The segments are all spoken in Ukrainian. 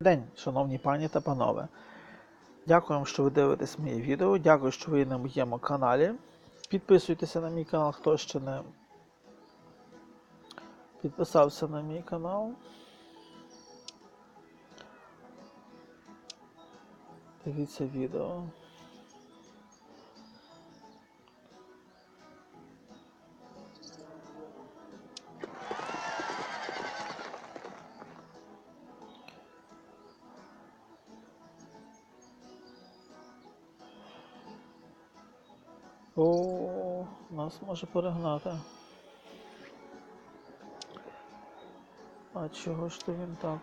день, шановні пані та панове. Дякую, що ви дивитесь моє відео. Дякую, що ви на моєму каналі. Підписуйтеся на мій канал, хто ще не підписався на мій канал. Дивіться відео. О, нас може перегнати. А чого ж то він так?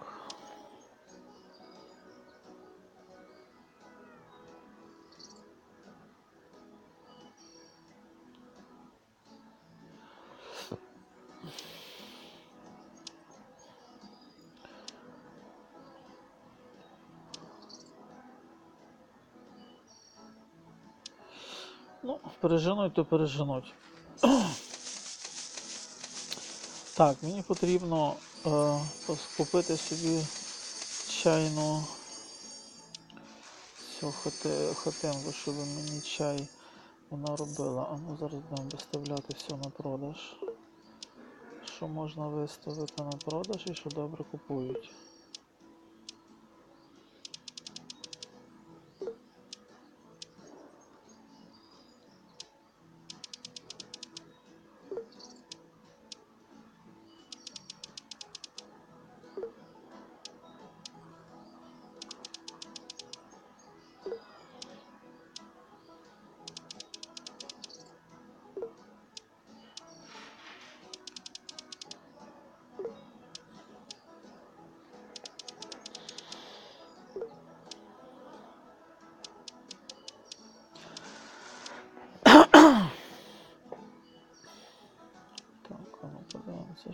Ну, переженуть, то переженуть. Так, мені потрібно е, купити собі чайну цю хатинку, щоб мені чай вона робила. А ну зараз будемо виставляти все на продаж. Що можна виставити на продаж і що добре купують.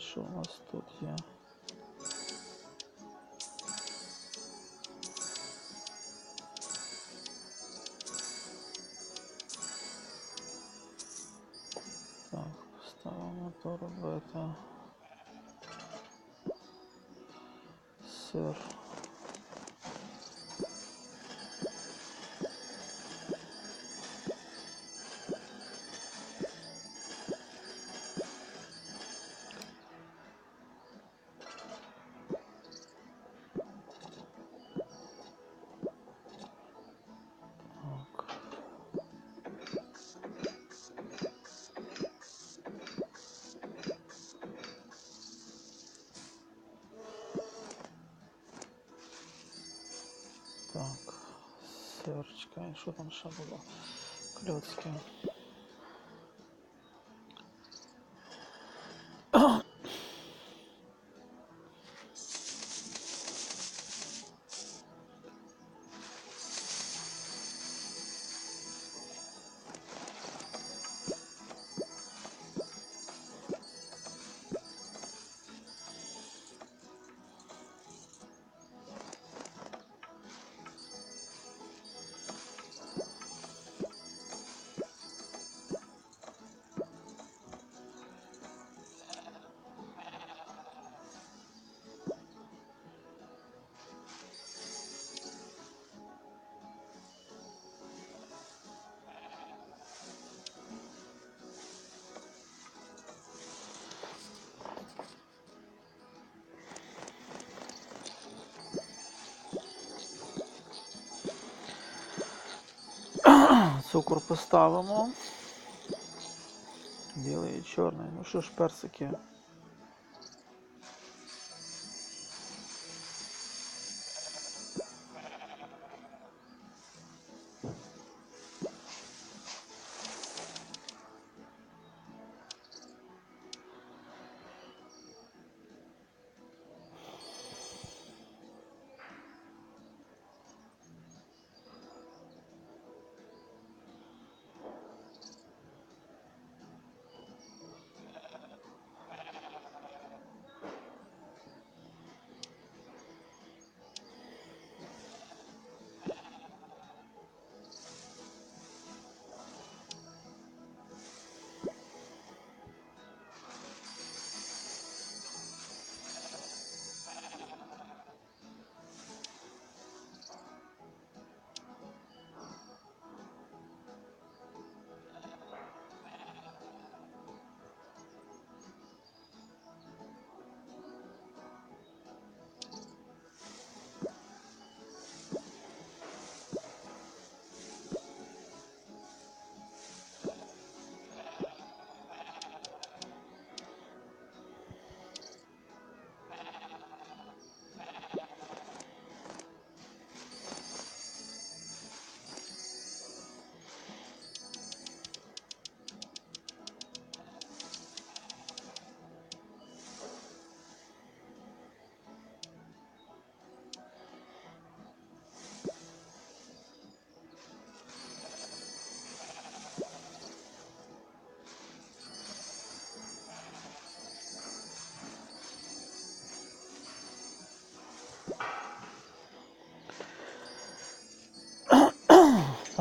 Що у нас тут є. Так, поставимо то робити. Сир. І що там ще було? Кльоцки. Цукор поставимо. Білий і чорний. Ну що ж, персики.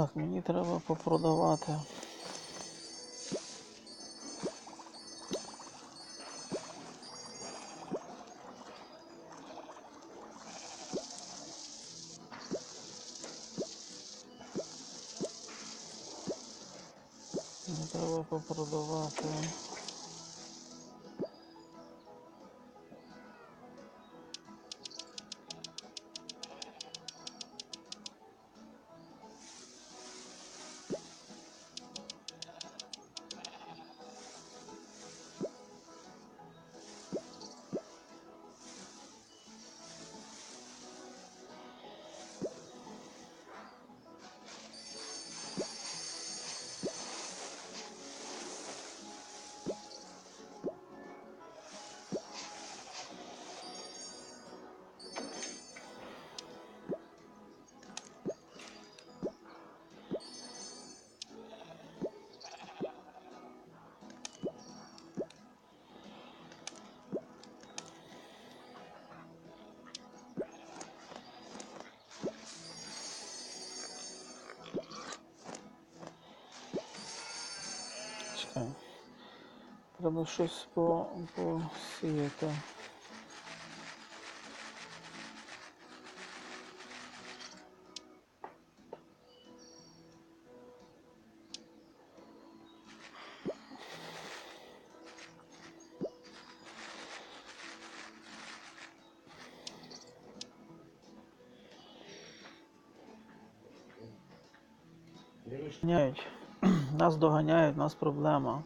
Так, мені треба попродавати. Мені треба попродавати. Чекай. Треба щось по, посіяти. Доганяють. Нас доганяють, нас проблема.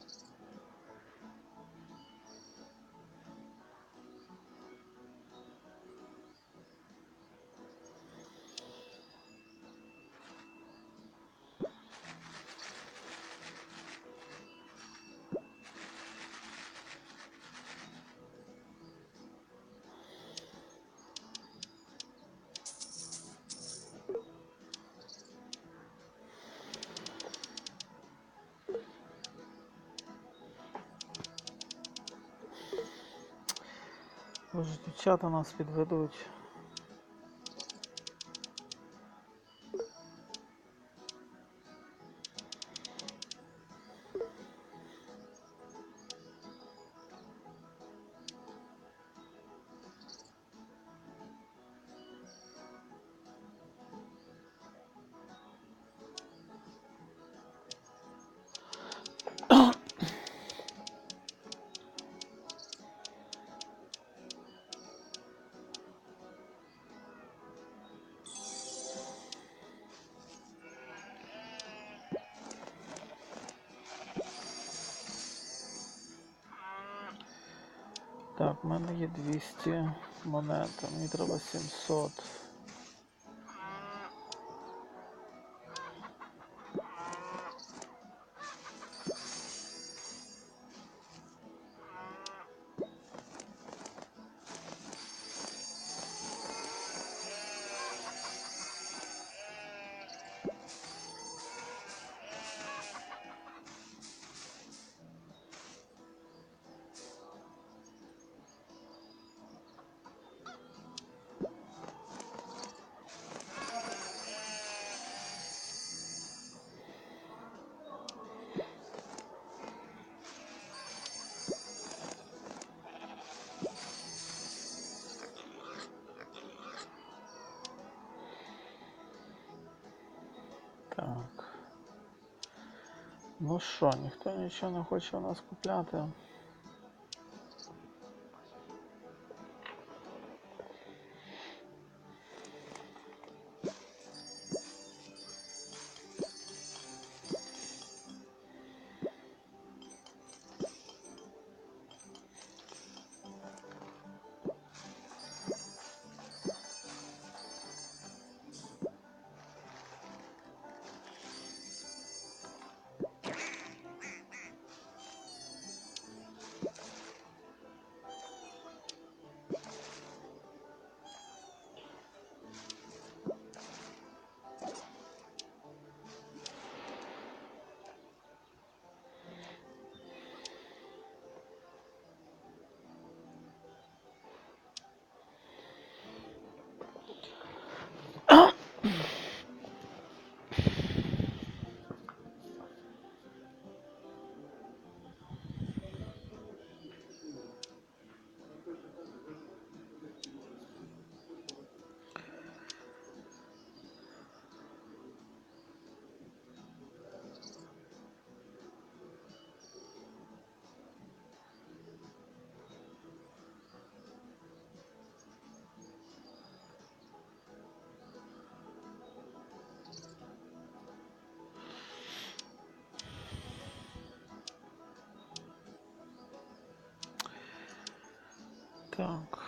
Боже, дівчата нас підведуть. Мене є 200 монет, мені треба 700. Так. Ну що, ніхто нічого не хоче у нас купляти. Так.